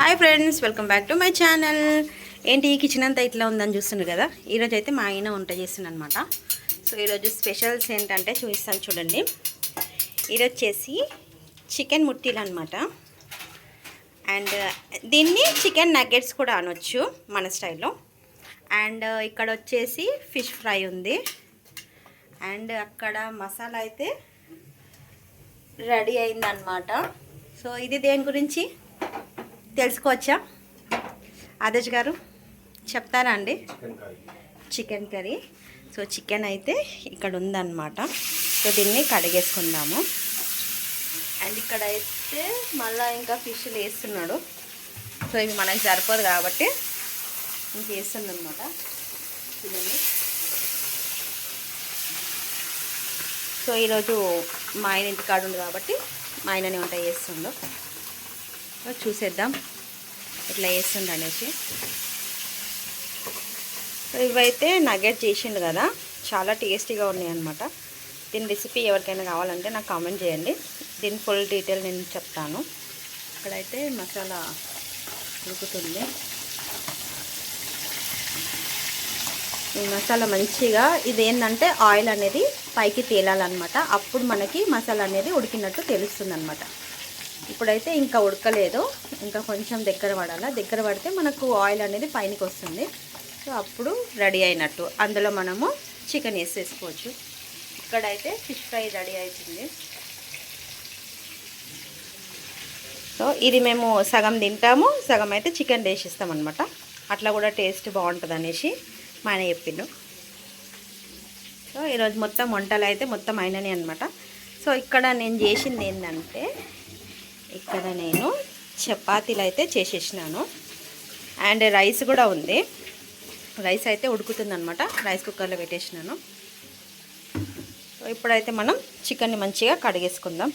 Hi friends welcome back to my channel. ఏంటి ఈ kitchen అంతా ఇట్లా ఉందని చూస్తున్నారు కదా? ఈరోజు అయితే మా ఆయన వంట చేస్తుంది అనమాట సో ఈరోజు స్పెషల్స్ ఏంటంటే చూపిస్తాను చూడండి. ఈరోజు వచ్చేసి చికెన్ ముట్టీలు అనమాట అండ్ దీన్ని చికెన్ నగ్గెట్స్ కూడా అనొచ్చు మన స్టైల్లో. అండ్ ఇక్కడ వచ్చేసి ఫిష్ ఫ్రై ఉంది. అండ్ అక్కడ మసాలా అయితే రెడీ అయిందనమాట సో ఇది దేని గురించి? తెలుసుకోవచ్చా? ఆదేశ్ గారు చెప్తారా అండి? చికెన్ కర్రీ సో చికెన్ అయితే ఇక్కడ ఉందన్నమాట. సో దీన్ని కడిగేసుకుందాము. అండ్ ఇక్కడ అయితే మళ్ళీ ఇంకా ఫిష్ వేస్తున్నాడు సో ఇవి మనకి సరిపోదు కాబట్టి ఇంక వేస్తుంది అనమాట చూడండి సో ఈరోజు మా ఆయన ఇంటి కాడు ఉంది కాబట్టి మా ఆయననే వంట చేస్తుండు. చూసేద్దాం ఇట్లా వేస్తుంది అనేసి. ఇవైతే నగెట్ చేసిండు కదా చాలా టేస్టీగా ఉన్నాయి అనమాట దీని రెసిపీ ఎవరికైనా కావాలంటే నాకు కామెంట్ చేయండి. దీని ఫుల్ డీటెయిల్ నేను చెప్తాను. ఇక్కడైతే మసాలా ఉడుకుతుంది. ఈ మసాలా మంచిగా ఇది ఏంటంటే ఆయిల్ అనేది పైకి తేలాలన్నమాట. అప్పుడు మనకి మసాలా అనేది ఉడికినట్టు తెలుస్తుంది అనమాట ఇప్పుడైతే ఇంకా ఉడకలేదు. ఇంకా కొంచెం దగ్గర పడాలా. దగ్గర పడితే మనకు ఆయిల్ అనేది పైనకి వస్తుంది. సో అప్పుడు రెడీ అయినట్టు. అందులో మనము చికెన్ వేసేసుకోవచ్చు. ఇక్కడైతే ఫిష్ ఫ్రై రెడీ అవుతుంది. సో ఇది మేము సగం తింటాము. సగం అయితే చికెన్ వేసిస్తాం అనమాట అట్లా కూడా టేస్ట్ బాగుంటుంది అనేసి మా ఆయన చెప్పిండు. సో ఈరోజు మొత్తం వంటలు అయితే మొత్తం అయినని అనమాట సో ఇక్కడ నేను చేసింది ఏంటంటే ఇక్కడ నేను చపాతీలు అయితే చేసేసినాను. అండ్ రైస్ కూడా ఉంది. రైస్ అయితే ఉడుకుతుంది అనమాట రైస్ కుక్కర్లో పెట్టేసినాను. సో ఇప్పుడైతే మనం చికెన్ని మంచిగా కడిగేసుకుందాం.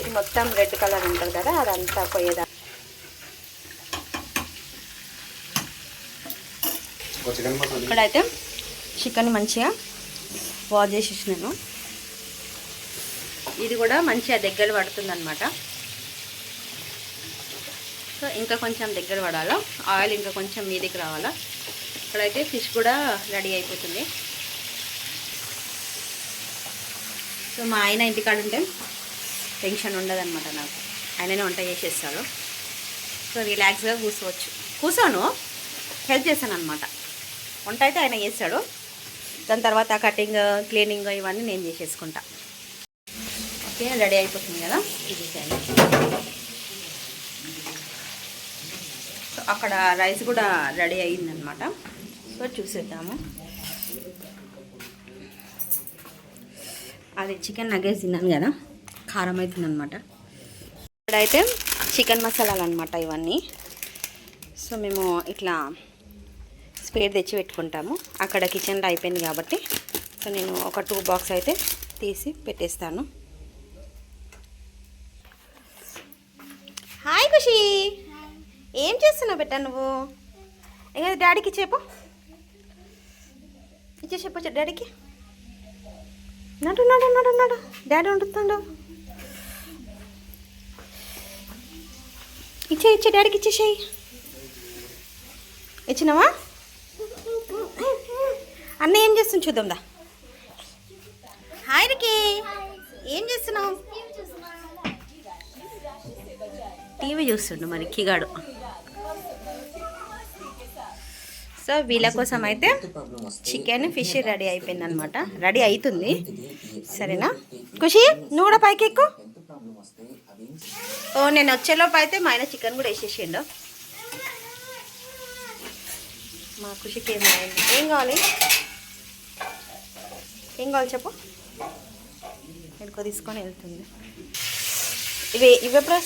ఇది మొత్తం రెడ్ కలర్ ఉంటుంది కదా అదంతా పోయేదా ఇక్కడైతే చికెన్ మంచిగా వాష్ చేసేసినాను ఇది కూడా మంచిగా దగ్గర పడుతుందనమాట సో ఇంకా కొంచెం దగ్గర పడాలా? ఆయిల్ ఇంకా కొంచెం మీదికి రావాలా? ఇక్కడైతే ఫిష్ కూడా రెడీ అయిపోతుంది. సో మా ఆయన ఇంటికాడ ఉంటే టెన్షన్ ఉండదన్నమాట నాకు. ఆయననే వంట చేసేస్తాడు. సో రిలాక్స్గా కూర్చోవచ్చు. కూర్చోను. హెల్ప్ చేశాను అనమాట వంట అయితే ఆయన చేస్తాడు. దాని తర్వాత కటింగ్ క్లీనింగ్ ఇవన్నీ నేను చేసేసుకుంటా. ఓకే రెడీ అయిపోతుంది కదా? ఇది సో అక్కడ రైస్ కూడా రెడీ అయ్యిందనమాట సో చూసేద్దాము. అది చికెన్ నగేజ్ తిన్నాను కదా? కారం అవుతుంది అనమాట ఇక్కడైతే చికెన్ మసాలాలు అనమాట ఇవన్నీ. సో మేము ఇట్లా స్పేర్ తెచ్చి పెట్టుకుంటాము. అక్కడ కిచెన్లో అయిపోయింది కాబట్టి సో నేను ఒక టూ బాక్స్ అయితే తీసి పెట్టేస్తాను. హాయ్ ఖుషి! ఏం చేస్తున్నావు బిడ్డ నువ్వు? ఇంకా డాడీకి చెప్పు. ఇచ్చే చెప్పు డాడీకి. నడు నడు నడు నడు. డాడీ వండుతుండు. ఇచ్చే ఇచ్చే డాడీకి ఇచ్చేసేయి. ఇచ్చినావా? అన్న ఏం చేస్తుంది చూద్దాం దా. హాయ్ రికి. ఏం చేస్తున్నావు? టీవీ చూస్తుండు మరి కిగాడు. సో వీళ్ళ కోసం అయితే చికెన్ ఫిష్ రెడీ అయిపోయింది అనమాట రెడీ అవుతుంది సరేనా? ఖుషి నువ్వు కూడా పైకి ఎక్కు. ఓ నేను వచ్చేలోపు అయితే మా ఆయన చికెన్ కూడా వేసేసిండు. మా ఖుషికి ఏం కావాలి? ఏం కావాలి? ఏం కావాలి చెప్పు? ఎడుకో తీసుకొని వెళ్తుంది. ఇవి ఇవి ఎప్పుడు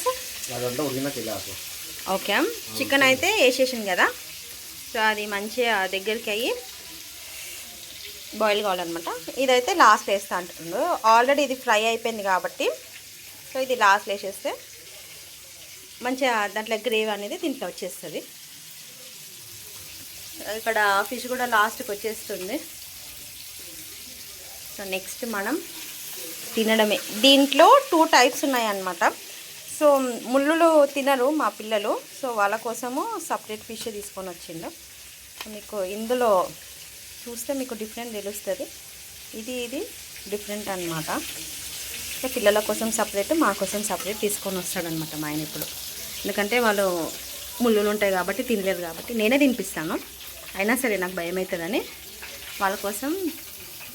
ఓకే. చికెన్ అయితే వేసేసింది కదా. సో అది మంచిగా దగ్గరికి అయ్యి బాయిల్ కావాలన్నమాట. ఇదైతే లాస్ట్ వేస్తా అంటుండ్రు ఆల్రెడీ ఇది ఫ్రై అయిపోయింది కాబట్టి సో ఇది లాస్ట్ వేసేస్తే మంచిగా దాంట్లో గ్రేవీ అనేది దీంట్లో వచ్చేస్తుంది. ఇక్కడ ఫిష్ కూడా లాస్ట్కి వచ్చేస్తుంది. సో నెక్స్ట్ మనం తినడమే. దీంట్లో టూ టైప్స్ ఉన్నాయన్నమాట. సో ముళ్ళులు తినరు మా పిల్లలు. సో వాళ్ళ కోసము సపరేట్ ఫిష్ తీసుకొని వచ్చిండు. మీకు ఇందులో చూస్తే మీకు డిఫరెంట్ తెలుస్తుంది. ఇది ఇది డిఫరెంట్ అనమాట పిల్లల కోసం సపరేట్ మా కోసం సపరేట్ తీసుకొని వస్తాడనమాట మా ఆయన ఇప్పుడు. ఎందుకంటే వాళ్ళు ముళ్ళులు ఉంటాయి కాబట్టి తినలేరు కాబట్టి నేనే తినిపిస్తాను. అయినా సరే నాకు భయం అవుతుందని వాళ్ళ కోసం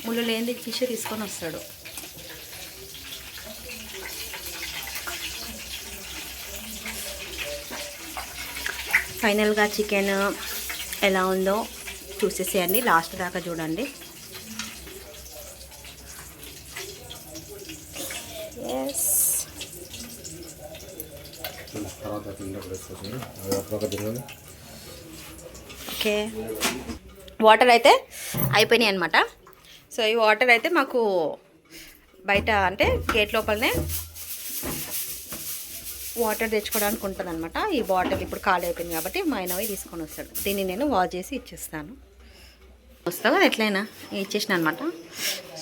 ముళ్ళు లేని ఫిష్ తీసుకొని వస్తాడు. ఫైనల్గా చికెన్ ఎలా ఉందో చూసేసేయండి. లాస్ట్ దాకా చూడండి. ఎస్ ఓకే వాటర్ అయితే అయిపోయినాయి అనమాట సో ఈ వాటర్ అయితే మాకు బయట అంటే గేట్ లోపలనే వాటర్ తెచ్చుకోవడానికి ఉంటుంది అనమాట ఈ బాటిల్ ఇప్పుడు ఖాళీ అయిపోయింది కాబట్టి మా ఆయన తీసుకొని వస్తాడు. దీన్ని నేను వాష్ చేసి ఇచ్చేస్తాను. వస్తావు? కదా ఎట్లయినా? ఇచ్చేసిన అనమాట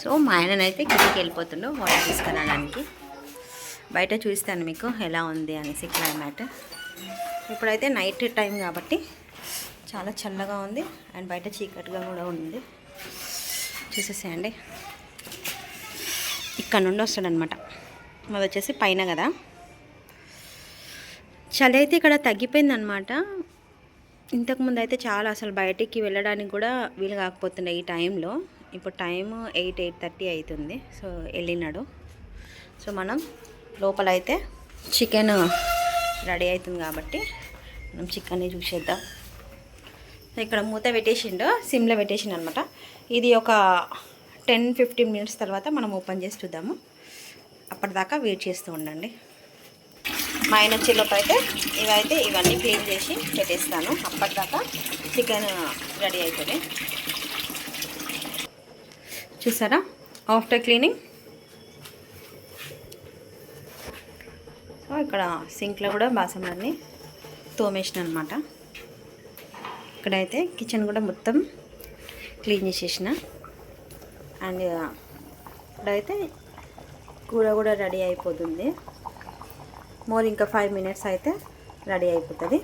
సో మా ఆయననైతే కిందికి వెళ్ళిపోతుండు వాటర్ తీసుకురావడానికి. బయట చూస్తాను మీకు ఎలా ఉంది అనేసి క్లైమేట్. ఇప్పుడైతే నైట్ టైం కాబట్టి చాలా చల్లగా ఉంది. అండ్ బయట చీకటిగా కూడా ఉంది. చూసేసేయండి ఇక్కడ నుండి వస్తాడనమాట. మాది వచ్చేసి పైన కదా. చలి అయితే ఇక్కడ తగ్గిపోయిందనమాట. ఇంతకుముందు అయితే చాలా అసలు బయటికి వెళ్ళడానికి కూడా వీలు కాకపోతుండే ఈ టైంలో. ఇప్పుడు టైం ఎయిట్ ఎయిట్ థర్టీ అవుతుంది. సో వెళ్ళినాడు. సో మనం లోపల అయితే చికెన్ రెడీ అవుతుంది కాబట్టి మనం చికెన్ని చూసేద్దాం. ఇక్కడ మూత పెట్టేసిండు సిమ్లో పెట్టేసిండు అనమాట ఇది ఒక టెన్ ఫిఫ్టీన్ మినిట్స్ తర్వాత మనం ఓపెన్ చేసి చూద్దాము. అప్పటిదాకా వెయిట్ చేస్తూ ఉండండి. మా ఆయన వచ్చేలోపు అయితే ఇవైతే ఇవన్నీ క్లీన్ చేసి పెట్టేస్తాను. అప్పటిదాకా చికెన్ రెడీ అవుతుంది చూసారా? After cleaning. సో ఇక్కడ సింక్లో కూడా బాసనలన్నీ తోమేసిన అనమాట ఇక్కడైతే కిచెన్ కూడా మొత్తం క్లీన్ చేసేసిన. అండ్ ఇక్కడైతే కూర కూడా రెడీ అయిపోతుంది. మోర్ ఇంకా ఫైవ్ మినిట్స్ అయితే రెడీ అయిపోతుంది.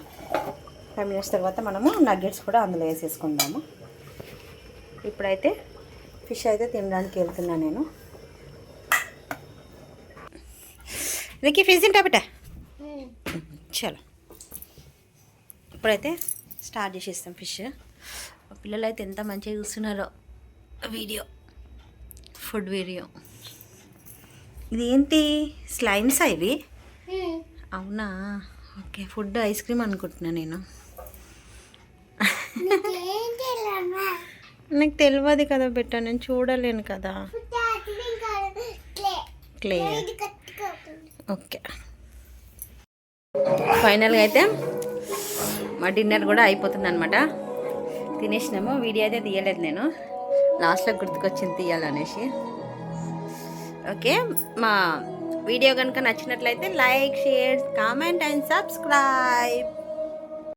ఫైవ్ మినిట్స్ తర్వాత మనము నగ్గెట్స్ కూడా అందులో వేసేసుకుందాము. ఇప్పుడైతే ఫిష్ అయితే తినడానికి వెళ్తున్నాను నేను. రికి ఫిష్ తింటా బిడ్డ? చలో. ఇప్పుడైతే స్టార్ట్ చేసేస్తాం ఫిష్. పిల్లలు అయితే ఎంత మంచిగా చూస్తున్నారో వీడియో. Food video. ఇది ఏంటి ఇవి? అవునా? ఓకే ఫుడ్ ఐస్ క్రీమ్ అనుకుంటున్నా నేను. నాకు తెలియదు కదా బిడ్డ నేను చూడలేను కదా. క్లే. ఓకే. ఫైనల్గా అయితే మా డిన్నర్ కూడా అయిపోతుంది అనమాట తినేసినాము. వీడియో అయితే తీయలేదు నేను. లాస్ట్లో గుర్తుకొచ్చింది తీయాలనేసి. ఓకే. మా వీడియో కనుక నచ్చినట్లయితే like share comment and subscribe.